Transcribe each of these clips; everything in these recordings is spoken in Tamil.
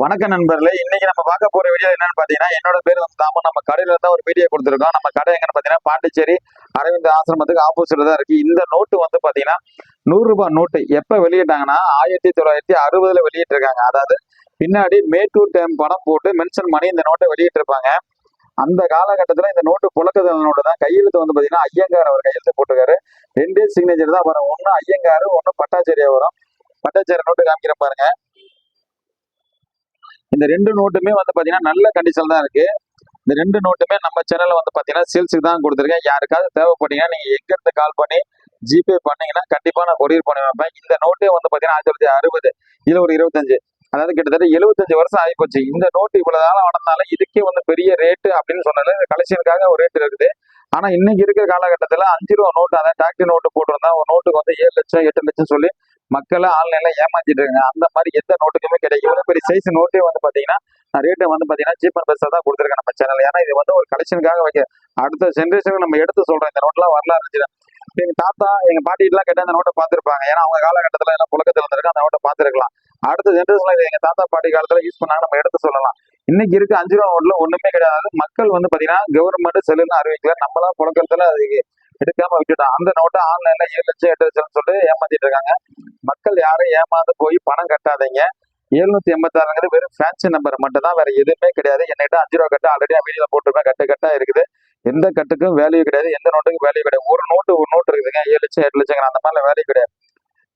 வணக்கம் நண்பர்களே. இன்னைக்கு நம்ம பார்க்க போற வீடியோ என்னன்னு பாத்தீங்கன்னா என்னோட பேர் வந்து தாமன் நம்ம கடையில இருந்தா ஒரு வீடியோ கொடுத்துருக்கோம். நம்ம கடை எங்கன்னு பாத்தீங்கன்னா பாண்டிச்சேரி அரவிந்த் ஆசிரமத்துக்கு ஆப்போசிட்ல தான் இருக்கு. இந்த நோட்டு வந்து பாத்தீங்கன்னா நூறு ரூபாய் நோட்டு எப்ப வெளியிட்டாங்கன்னா ஆயிரத்தி தொள்ளாயிரத்தி அறுபதுல வெளியிட்டிருக்காங்க. அதாவது பின்னாடி மேட்டூர் டேம் பணம் போட்டு மென்ஷன் பண்ணி இந்த நோட்டை வெளியிட்டிருப்பாங்க. அந்த காலகட்டத்தில் இந்த நோட்டு புழக்கதல் நோட்டு தான் கையெழுத்து வந்து பார்த்தீங்கன்னா ஐயங்கார் அவர் கையெழுத்து போட்டுக்காரு ரெண்டே சிக்னேச்சர் தான் வரும். ஒன்று ஐயங்காரு ஒன்று பட்டாச்சேரியா வரும். பட்டாச்சேரி நோட்டு காமிக்கிற பாருங்க. இந்த ரெண்டு நோட்டுமே வந்து பார்த்தீங்கன்னா நல்ல கண்டிஷன் தான் இருக்குது இந்த ரெண்டு நோட்டுமே நம்ம சேனலில் வந்து பார்த்தீங்கன்னா சேல்ஸுக்கு தான் கொடுத்துருக்கேன். யாருக்காவது தேவைப்பட்டீங்கன்னா நீங்கள் எங்கேருந்து கால் பண்ணி ஜிபே பண்ணீங்கன்னா கண்டிப்பாக நான் கொரியர் பண்ணி வைப்பேன். இந்த நோட்டே வந்து பார்த்தீங்கன்னா ஆயிரத்தி தொள்ளாயிரத்தி அறுபது இதுல ஒரு இருபத்தஞ்சு. அதாவது கிட்டத்தட்ட எழுபத்தஞ்சு வருஷம் ஆகிப்போச்சு. இந்த நோட்டு இவ்வளோ காலம் வளர்ந்தாலும் இதுக்கே வந்து பெரிய ரேட்டு அப்படின்னு சொன்னால கலெக்ஷனுக்காக ஒரு ரேட் இருக்குது. ஆனால் இன்னைக்கு இருக்கிற காலகட்டத்தில் அஞ்சு ரூபா நோட்டு அதாவது டாக்டர் நோட்டு போட்டிருந்தா ஒரு நோட்டுக்கு வந்து ஏழு லட்சம் எட்டு லட்சம் சொல்லி மக்களை ஆன்லைன்ல ஏமாத்திட்டு இருக்காங்க அந்த மாதிரி எந்த நோட்டுக்குமே கிடைக்கும் இவ்வளோ பெரிய சைஸ் நோட்டே வந்து பாத்தீங்கன்னா ரேட்டை வந்து பாத்தீங்கன்னா சீப் அண்ட் தான் கொடுத்துருக்கேன் நம்ம சேனல் ஏன்னா இது வந்து ஒரு கலெக்ஷனுக்காக வைக்க அடுத்த ஜென்ரேஷனுக்கு நம்ம எடுத்து சொல்றோம். இந்த நோட்லாம் வரலாறு இருந்துச்சு எங்க தாத்தா எங்க பாட்டிலாம் கேட்டா அந்த நோட்டை பார்த்திருப்பாங்க. ஏன்னா அவங்க காலகட்டத்துல எல்லாம் புழக்கத்துல இருந்திருக்கு அந்த நோட்டை பார்த்துருக்கலாம். அடுத்த ஜென்ரேஷன்ல இது எங்க தாத்தா பாட்டி காலத்துல யூஸ் பண்ணாங்க நம்ம எடுத்து சொல்லலாம். இன்னைக்கு இருக்க அஞ்சு ரூபா நோட்டில் ஒண்ணுமே கிடையாது. மக்கள் வந்து பாத்தீங்கன்னா கவர்மெண்ட் செல்லுன்னு அறிவிக்கல. நம்மளா புழக்கத்துல அது எடுக்காம விட்டுட்டான் அந்த நோட்டை ஆன்லைன்ல ஏழு லட்சம் எட்டு லட்சம்னு சொல்லிட்டு ஏமாத்திட்டு இருக்காங்க. மக்கள் யாரும் ஏமாந்து போய் பணம் கட்டாதீங்க. எழுநூத்தி எண்பத்தாறுங்கிறது வெறும் ஃபேன்சி நம்பர் மட்டும் தான் வேற எதுவுமே கிடையாது. என்கிட்ட அஞ்சு ரூபா கட்டு ஆல்ரெடி நான் வீடியோல போட்டிருப்பேன். கட்டு கட்டா இருக்குது. எந்த கட்டுக்கும் வேல்யூ கிடையாது. எந்த நோட்டுக்கும் வேல்யூ கிடையாது. ஒரு நோட்டு ஒரு நோட்டு இருக்குதுங்க. ஏழு லட்சம் எட்டு லட்சம் அந்த மாதிரிலாம் வேல்யூ கிடையாது.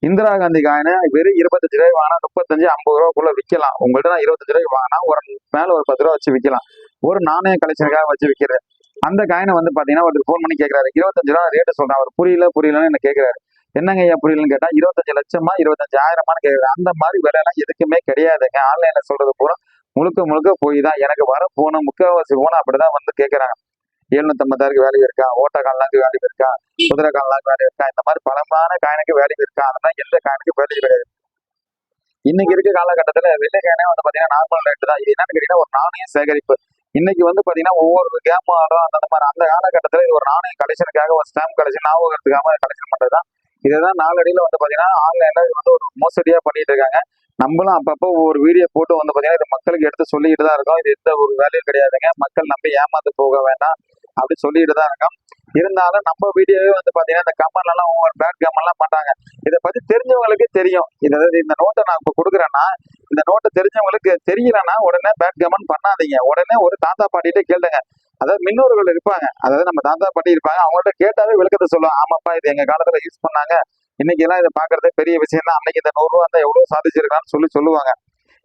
இந்திரா காந்தி காயினை வெறும் இருபத்தஞ்சு ரூபாய் வாங்கினா முப்பத்தஞ்சு ஐம்பது ரூபாக்குள்ள விற்கலாம் உங்கள்கிட்ட நான் இருபத்தஞ்சு ரூபாய் வாங்கினா ஒரு மேல ஒரு பத்து ரூபா வச்சு விற்கலாம் ஒரு நாணய கலெக்ஷனுக்காக வச்சு விற்கிறது அந்த காயினை வந்து பாத்தீங்கன்னா ஒரு ஃபோன் பண்ணி கேட்கறாரு இருபத்தஞ்சு ரூபா ரேட்டு சொல்றேன் அவர் புரியல புரியலன்னு என்ன கேட்கிறாரு என்னங்க ஐயா புரியலன்னு கேட்டா இருபத்தஞ்சு லட்சமா இருபத்தஞ்சு ஆயிரமான்னு கேட்கறாரு அந்த மாதிரி விலைலாம் எதுக்குமே கிடையாதுங்க. ஆன்லைன்ல சொல்றது பூரா முழுக்க முழுக்க போய் தான். எனக்கு வர போன முக்கால்வாசி போன அப்படிதான் வந்து கேட்கறாங்க எழுநூத்தி ஐம்பதாயிரம் வேல்யூ இருக்கா? ஓட்ட கால்னாக்கு வேல்யூ இருக்கா? குதிரை கால்னாக்கு வேல்யூ இருக்கா? இந்த மாதிரி பலமான காயினுக்கு வேல்யூ இருக்கா? அதெல்லாம் எந்த காயினுக்கு வேல்யூ கிடையாது. இன்னைக்கு இருக்க காலகட்டத்தில் வெள்ளை காயினே வந்து பார்த்தீங்கன்னா நார்மல் ரேட்டு தான். இது என்னன்னு கேட்டீங்கன்னா ஒரு நாணய சேகரிப்பு. இன்னைக்கு வந்து பார்த்தீங்கன்னா ஒவ்வொரு கேம் ஆடும் அந்த மாதிரி. அந்த காலகட்டத்தில் இது ஒரு நாணய கலெக்ஷனுக்காக ஒரு ஸ்டாம்ப் கலெக்ஷன் ஞாபகத்துக்காக கலெக்ஷன் பண்றதுதான். இதுதான் நாளடியில வந்து பார்த்தீங்கன்னா ஆன்லைனில் வந்து ஒரு மோசடியாக பண்ணிட்டு இருக்காங்க. நம்மளும் அப்பப்போ ஒரு வீடியோ போட்டு வந்து பார்த்தீங்கன்னா இது மக்களுக்கு எடுத்து சொல்லிட்டு தான் இருக்கோம். இது எந்த ஒரு வேலையும் கிடையாதுங்க. மக்கள் நம்பி ஏமாந்து போக வேண்டாம். அப்படி சொல்லிட்டு தான் இருக்கோம். இருந்தாலும் நம்ம வீடியோவே வந்து பார்த்தீங்கன்னா இந்த கமெண்ட்ல ஒவ்வொரு பேட் கமெண்ட் பண்ணுறாங்க இதை பற்றி தெரிஞ்சவங்களுக்கு தெரியும். இந்த இந்த நோட்டை நான் இப்போ கொடுக்குறேன்னா இந்த நோட்டை தெரிஞ்சவங்களுக்கு தெரியலன்னா உடனே பேட் கமெண்ட் பண்ணாதீங்க. உடனே ஒரு தாத்தா பாட்டிகிட்டே கேளுங்க. அதாவது மின்னோர்கள் இருப்பாங்க. அதாவது நம்ம தாத்தா பாட்டி இருப்பாங்க. அவங்கள்ட்ட கேட்டாவே விளக்கத்தை சொல்லுவாங்க. ஆமாப்பா இது எங்கள் காலத்தில் யூஸ் பண்ணாங்க. இன்னைக்கு எல்லாம் இதை பாக்குறதே பெரிய விஷயம் தான் அன்னைக்கு இந்த நூறுரூவா இருந்தால் எவ்வளோ சாதிச்சிருக்கான்னு சொல்லி சொல்லுவாங்க.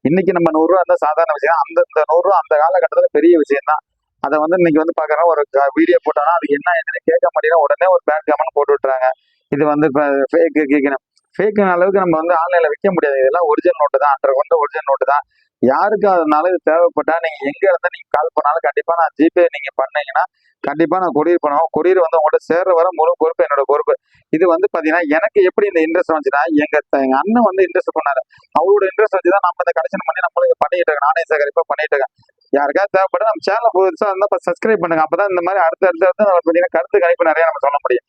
இன்னைக்கு நம்ம நூறுரூவா இருந்தால் சாதாரண விஷயம். அந்த இந்த நூறுரூவா அந்த காலகட்டத்தில் பெரிய விஷயம் தான் அதை வந்து இன்னைக்கு வந்து பார்க்குறோம் ஒரு வீடியோ போட்டோம்னா அது என்ன என்னன்னு கேட்க மாட்டேங்கிற உடனே ஒரு பேட் கமெண்ட் போட்டு விட்டுறாங்க. இது வந்து இப்போ ஃபேக்கு கேட்கணும் ஃபேக்குன அளவுக்கு நம்ம வந்து ஆன்லைனில் விற்க முடியாது. இதெல்லாம் ஒரிஜினல் நோட்டு தான். அன்ற வந்து ஒரிஜினல் நோட்டு தான். யாருக்கு அதனால இது தேவைப்பட்டா நீங்க எங்க இருந்தா நீங்க கால் பண்ணாலும் கண்டிப்பா நான் ஜிபே நீங்க பண்ணீங்கன்னா கண்டிப்பா நான் கொரியர் பண்ணுவோம் கொரியர் வந்து உங்கள்கிட்ட சேர்ற வர முழு பொறுப்பு என்னோட பொறுப்பு. இது வந்து பாத்தீங்கன்னா எனக்கு எப்படி இந்த இன்ட்ரெஸ்ட் வந்துச்சுன்னா எங்க எங்க அண்ணன் வந்து இன்ட்ரெஸ்ட் பண்ணாரு. அவரோட இன்ட்ரெஸ்ட் வச்சு தான் நம்ம இந்த கலெக்ஷன் பண்ணி நம்மளுக்கு பண்ணிட்டு இருக்கோம். நானே சேகரிப்பா பண்ணிட்டு இருக்கேன். யாருக்காவது தேவைப்பட்டு நம்ம சேனல் புதுசா இருந்தா சப்ஸ்கிரைப் பண்ணுங்க. அப்பதான் இந்த மாதிரி அடுத்த அடுத்த அடுத்து நம்ம கருத்து கணிப்பு நிறைய நம்ம சொல்ல முடியும்.